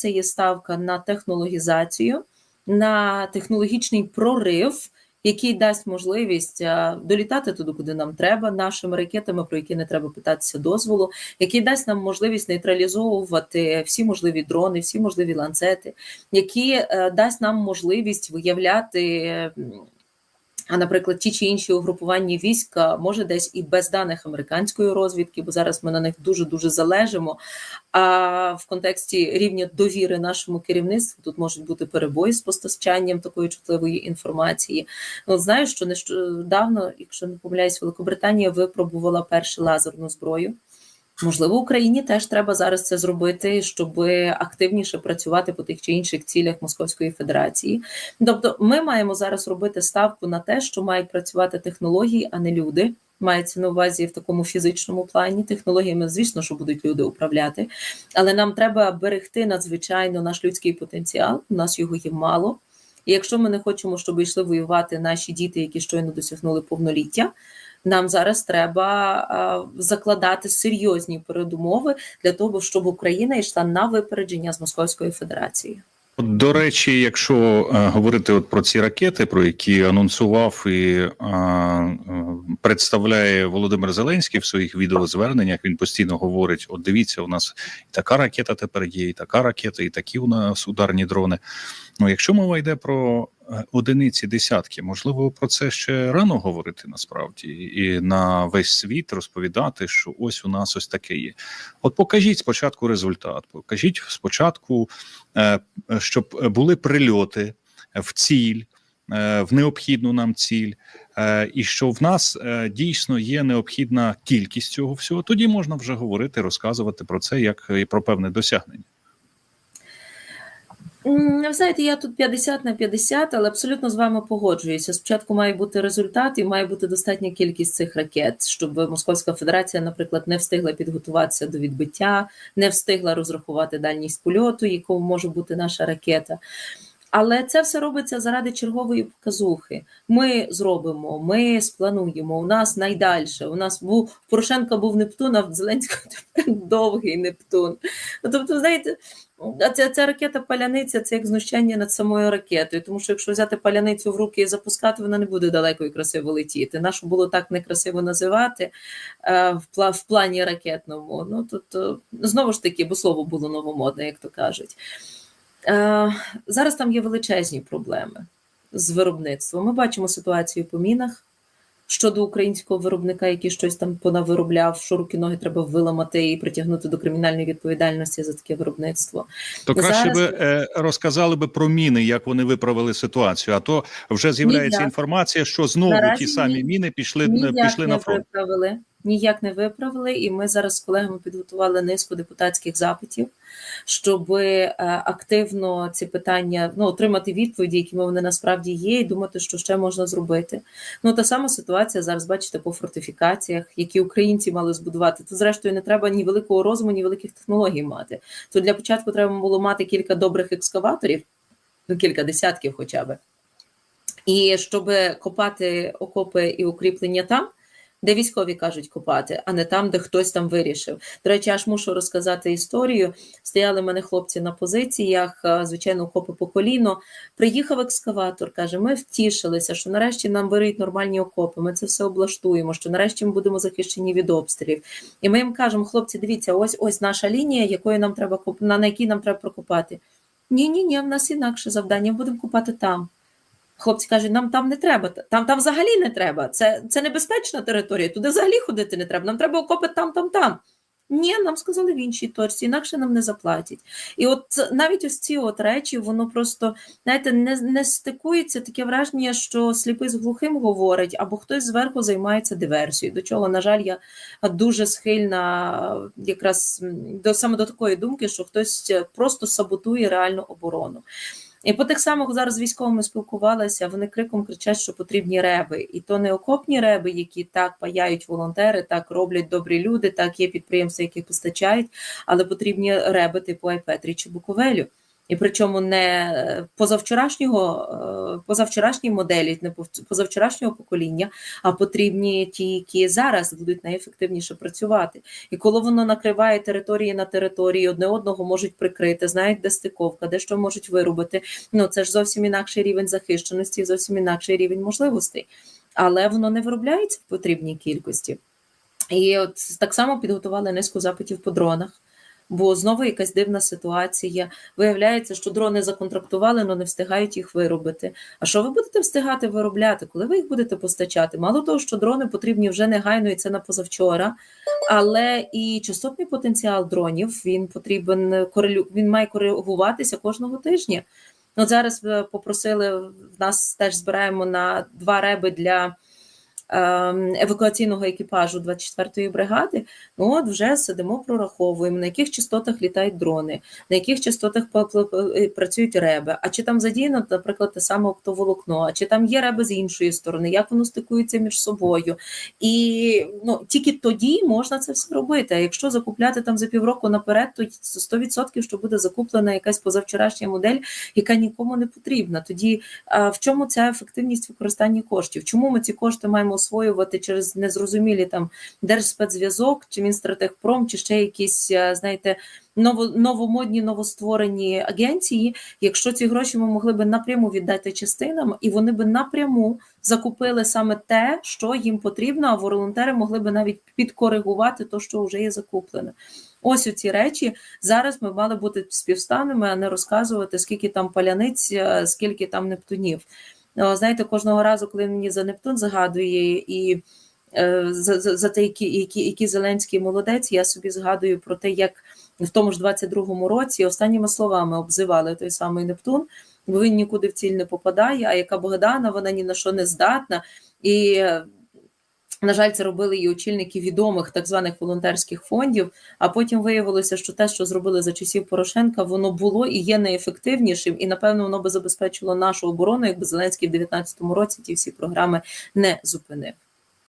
це є ставка на технологізацію, на технологічний прорив, який дасть можливість долітати туди, куди нам треба, нашими ракетами, про які не треба питатися дозволу, який дасть нам можливість нейтралізовувати всі можливі дрони, всі можливі ланцети, які е, дасть нам можливість виявляти. А, наприклад, ті чи інші угрупування війська може десь і без даних американської розвідки, бо зараз ми на них дуже дуже залежимо. А в контексті рівня довіри нашому керівництву тут можуть бути перебої з постачанням такої чутливої інформації. Ну, знаю, що нещодавно, якщо не помиляюсь, Великобританія випробувала першу лазерну зброю. Можливо, Україні теж треба зараз це зробити, щоб активніше працювати по тих чи інших цілях Московської Федерації. Тобто, ми маємо зараз робити ставку на те, що мають працювати технології, а не люди. Мається на увазі в такому фізичному плані. Технологіями, звісно, що будуть люди управляти, але нам треба берегти надзвичайно наш людський потенціал. У нас його є мало. І якщо ми не хочемо, щоб йшли воювати наші діти, які щойно досягнули повноліття, нам зараз треба закладати серйозні передумови для того, щоб Україна йшла на випередження з Московською Федерацією. До речі, якщо е, говорити от про ці ракети, про які анонсував і е, представляє Володимир Зеленський в своїх відеозверненнях, він постійно говорить: от дивіться, у нас і така ракета тепер є, і така ракета, і такі у нас ударні дрони. Ну, якщо мова йде про одиниці, десятки, можливо, про це ще рано говорити насправді, і на весь світ розповідати, що ось у нас ось таке є. От покажіть спочатку результат, покажіть спочатку, е, щоб були прильоти в ціль, е, в необхідну нам ціль, е, і що в нас дійсно є необхідна кількість цього всього. Тоді можна вже говорити, розказувати про це як і про певне досягнення. Ви знаєте, я тут 50 на 50, але абсолютно з вами погоджуюся. Спочатку має бути результат і має бути достатня кількість цих ракет, щоб Московська Федерація, наприклад, не встигла підготуватися до відбиття, не встигла розрахувати дальність польоту, якою може бути наша ракета. Але це все робиться заради чергової показухи. Ми зробимо, ми сплануємо. У нас найдальше. У нас був Порошенка був Нептун, а в Зеленського тепер довгий Нептун. Ну, Тобто, знаєте, ця, ця ракета паляниця це як знущання над самою ракетою. Тому що якщо взяти паляницю в руки і запускати, вона не буде далеко і красиво летіти. Нашу було так некрасиво називати е, в, в плані ракетному. Ну тобто, знову ж таки, бо слово було новомодне, як то кажуть. Е, Зараз там є величезні проблеми з виробництвом. Ми бачимо ситуацію по мінах щодо українського виробника, який щось там понавиробляв, що руки ноги треба виламати і притягнути до кримінальної відповідальності за таке виробництво. То краще Зараз- би е, розказали би про міни, як вони виправили ситуацію. А то вже з'являється інформація, що знову Наразі ті самі ні. міни пішли ніяк пішли на фронт. виправили. Ніяк не виправили, і ми зараз з колегами підготували низку депутатських запитів, щоб е, активно ці питання ну, отримати відповіді, якими вони насправді є, і думати, що ще можна зробити. Ну та сама ситуація зараз бачите по фортифікаціях, які українці мали збудувати. То зрештою не треба ні великого розуму, ні великих технологій мати. То для початку треба було мати кілька добрих екскаваторів, ну кілька десятків, хоча б. І щоб копати окопи і укріплення там, де військові кажуть копати, а не там, де хтось там вирішив. До речі, аж мушу розказати історію. Стояли в мене хлопці на позиціях, звичайно, окопи по коліно. Приїхав екскаватор, каже: ми втішилися, що нарешті нам беруть нормальні окопи. Ми це все облаштуємо, що нарешті ми будемо захищені від обстрілів. І ми їм кажемо, хлопці, дивіться, ось ось наша лінія, якою нам треба на, якій нам треба прокопати. Ні, ні, ні, в нас інакше завдання. Будемо копати там. Хлопці кажуть, нам там не треба, там, там взагалі не треба. Це, це небезпечна територія, туди взагалі ходити не треба. Нам треба окопи там, там, там. Ні, нам сказали в іншій точці, інакше нам не заплатять. І от навіть ось ці от речі, воно просто знаєте, не, не стикується таке враження, що сліпий з глухим говорить, або хтось зверху займається диверсією. До чого, на жаль, я дуже схильна якраз до саме до такої думки, що хтось просто саботує реальну оборону. І по тих самих зараз військовими спілкувалася, вони криком кричать, що потрібні реби. І то не окопні реби, які так паяють волонтери, так роблять добрі люди, так є підприємства, які постачають, але потрібні реби типу Айпетрі чи Буковелю. І причому не е, позавчорашнього, е, позавчорашньої моделі, не позавчорашнього покоління, а потрібні ті, які зараз будуть найефективніше працювати. І коли воно накриває території на території, одне одного можуть прикрити, знають, де стиковка, де що можуть виробити. Ну це ж зовсім інакший рівень захищеності, зовсім інакший рівень можливостей. Але воно не виробляється в потрібній кількості. І от так само підготували низку запитів по дронах. Бо знову якась дивна ситуація. Виявляється, що дрони законтрактували, але не встигають їх виробити. А що ви будете встигати виробляти? Коли ви їх будете постачати? Мало того, що дрони потрібні вже негайно, і це на позавчора, але і частотний потенціал дронів він потрібен він має коригуватися кожного тижня. От зараз е, попросили в нас теж збираємо на два реби для евакуаційного екіпажу 24-ї бригади. Ну от вже сидимо, прораховуємо, на яких частотах літають дрони, на яких частотах п- працюють реби, а чи там задіяно, наприклад, те саме оптоволокно, а чи там є реби з іншої сторони, як воно стикується між собою. І ну, тільки тоді можна це все робити. А якщо закупляти там за півроку наперед, то 100% що буде закуплена якась позавчорашня модель, яка нікому не потрібна. Тоді в чому ця ефективність використання коштів? Чому ми ці кошти маємо освоювати через незрозумілі там держспецзв'язок, чи Мінстратегпром, чи ще якісь, а, знаєте, ново, новомодні, новостворені агенції, якщо ці гроші ми могли би напряму віддати частинам, і вони би напряму закупили саме те, що їм потрібно, а волонтери могли би навіть підкоригувати те, що вже є закуплене. Ось у ці речі зараз ми мали бути співстанами, а не розказувати, скільки там паляниць, е, скільки там нептунів. Знаєте, кожного разу, коли мені за Нептун згадує і е, за, за, за те, які, які, які Зеленський молодець, я собі згадую про те, як в тому ж 22-му році останніми словами обзивали той самий Нептун, бо він нікуди в ціль не попадає, а яка Богдана, вона ні на що не здатна. І, е, на жаль, це робили і очільники відомих так званих волонтерських фондів. А потім виявилося, що те, що зробили за часів Порошенка, воно було і є найефективнішим, і напевно воно би забезпечило нашу оборону, якби Зеленський в 2019 році ті всі програми не зупинив.